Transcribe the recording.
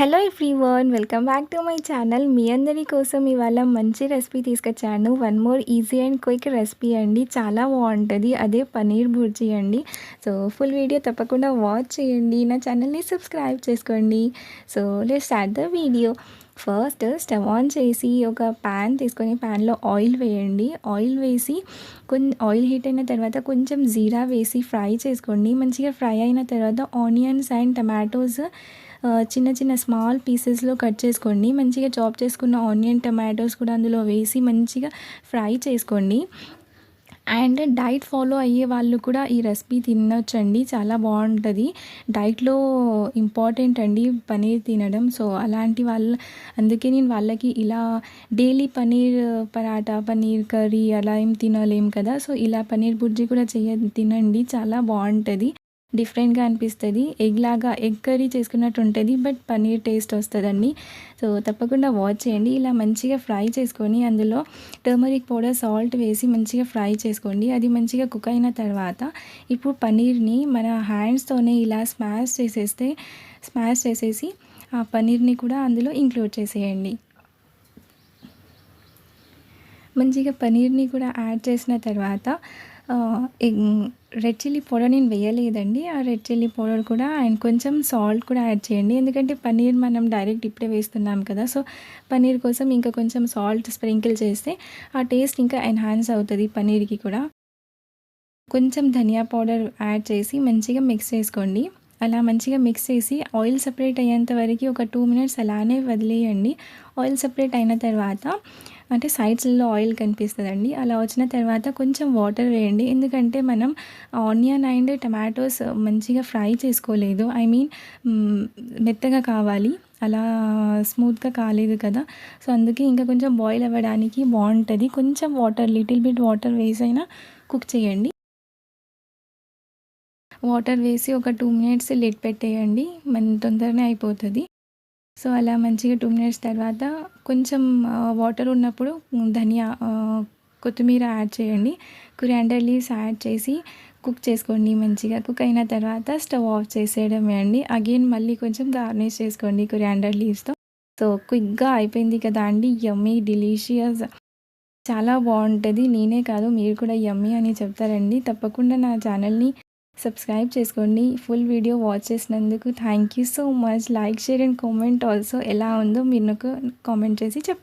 Hello everyone welcome back to my channel మీ అందరి కోసం ఇవాళ మంచి రెసిపీ తీసుకొచ్చాను. One more easy and quick recipe అండి. చాలా బాగుంటుంది. అదే పనీర్ బుర్జీ అండి. సో ఫుల్ వీడియో తప్పకుండా వాచ్ చేయండి. నా ఛానల్ని సబ్స్క్రైబ్ చేసుకోండి. So let start the video first stove on చేసి ఒక ప్యాన్ తీసుకొని ప్యాన్లో ఆయిల్ వేయండి. ఆయిల్ వేసి కొన్ని ఆయిల్ హీట్ అయిన తర్వాత కొంచెం జీరా వేసి ఫ్రై చేసుకోండి. మంచిగా ఫ్రై అయిన తర్వాత ఆనియన్స్ అండ్ టమాటోస్ చిన్న చిన్న స్మాల్ పీసెస్లో కట్ చేసుకోండి. మంచిగా చాప్ చేసుకున్న ఆనియన్ టమాటోస్ కూడా అందులో వేసి మంచిగా ఫ్రై చేసుకోండి. అండ్ డైట్ ఫాలో అయ్యే వాళ్ళు కూడా ఈ రెసిపీ తినొచ్చండి. చాలా బాగుంటుంది. డైట్లో ఇంపార్టెంట్ అండి పనీర్ తినడం. సో అలాంటి వాళ్ళ అందుకే నేను వాళ్ళకి ఇలా డైలీ పనీర్ పరాటా పనీర్ కర్రీ అలా ఏం తినలేం కదా. సో ఇలా పనీర్ బుర్జీ కూడా చేయ తినండి. చాలా బాగుంటుంది. డిఫరెంట్గా అనిపిస్తుంది. ఎగ్ లాగా ఎగ్ కర్రీ చేసుకున్నట్టు ఉంటుంది బట్ పన్నీర్ టేస్ట్ వస్తుందండి. సో తప్పకుండా వాచ్ చేయండి. ఇలా మంచిగా ఫ్రై చేసుకొని అందులో టర్మరిక్ పౌడర్ సాల్ట్ వేసి మంచిగా ఫ్రై చేసుకోండి. అది మంచిగా కుక్ అయిన తర్వాత ఇప్పుడు పన్నీర్ని మన హ్యాండ్స్తోనే ఇలా స్మాష్ చేసేస్తే స్మాష్ చేసేసి ఆ పన్నీర్ని కూడా అందులో ఇంక్లూడ్ చేసేయండి. మంచిగా పనీర్ని కూడా యాడ్ చేసిన తర్వాత రెడ్ చిల్లీ పౌడర్ నేను వేయలేదండి. ఆ రెడ్ చిల్లీ పౌడర్ కూడా అండ్ కొంచెం సాల్ట్ కూడా యాడ్ చేయండి. ఎందుకంటే పన్నీర్ మనం డైరెక్ట్ ఇప్పుడే వేస్తున్నాం కదా. సో పన్నీర్ కోసం ఇంకా కొంచెం సాల్ట్ స్ప్రింకిల్ చేస్తే ఆ టేస్ట్ ఇంకా ఎన్హాన్స్ అవుతుంది పన్నీర్కి కూడా. కొంచెం ధనియా పౌడర్ యాడ్ చేసి మంచిగా మిక్స్ చేసుకోండి. అలా మంచిగా మిక్స్ చేసి ఆయిల్ సపరేట్ అయ్యేంత వరకు ఒక టూ మినిట్స్ అలానే వదిలేయండి. ఆయిల్ సపరేట్ అయిన తర్వాత అంటే సైడ్స్లో ఆయిల్ కనిపిస్తుందండి. అలా వచ్చిన తర్వాత కొంచెం వాటర్ వేయండి. ఎందుకంటే మనం ఆనియన్ అండ్ టమాటోస్ మంచిగా ఫ్రై చేసుకోలేదు. ఐ మీన్ మెత్తగా కావాలి. అలా స్మూత్గా కాలేదు కదా. సో అందుకే ఇంకా కొంచెం బాయిల్ అవ్వడానికి బాగుంటుంది. కొంచెం వాటర్ లిటిల్ బిట్ వాటర్ వేసైనా కుక్ చేయండి. వాటర్ వేసి ఒక టూ మినిట్స్ లిడ్ పెట్టేయండి. మన తొందరనే అయిపోతుంది. సో అలా మంచిగా టూ మినిట్స్ తర్వాత కొంచెం వాటర్ ఉన్నప్పుడు ధనియా కొత్తిమీర యాడ్ చేయండి. కురియాండర్ లీవ్స్ యాడ్ చేసి కుక్ చేసుకోండి మంచిగా. కుక్ అయిన తర్వాత స్టవ్ ఆఫ్ చేసేయడమే అండి అగైన్ మళ్ళీ కొంచెం గార్నిష్ చేసుకోండి కురియాండర్ లీవ్స్తో సో క్విక్గా అయిపోయింది కదా అండి. యమ్మీ డిలీషియస్ చాలా బాగుంటుంది. నేనే కాదు మీరు కూడా యమ్మీ అని చెప్తారండి. తప్పకుండా నా ఛానల్ని సబ్స్క్రైబ్ చేసుకోండి. ఫుల్ వీడియో వాచ్ చేసినందుకు thank you so much like share and comment also ఎలా ఉందో మీరు నాకు కామెంట్ చేసి చెప్పండి.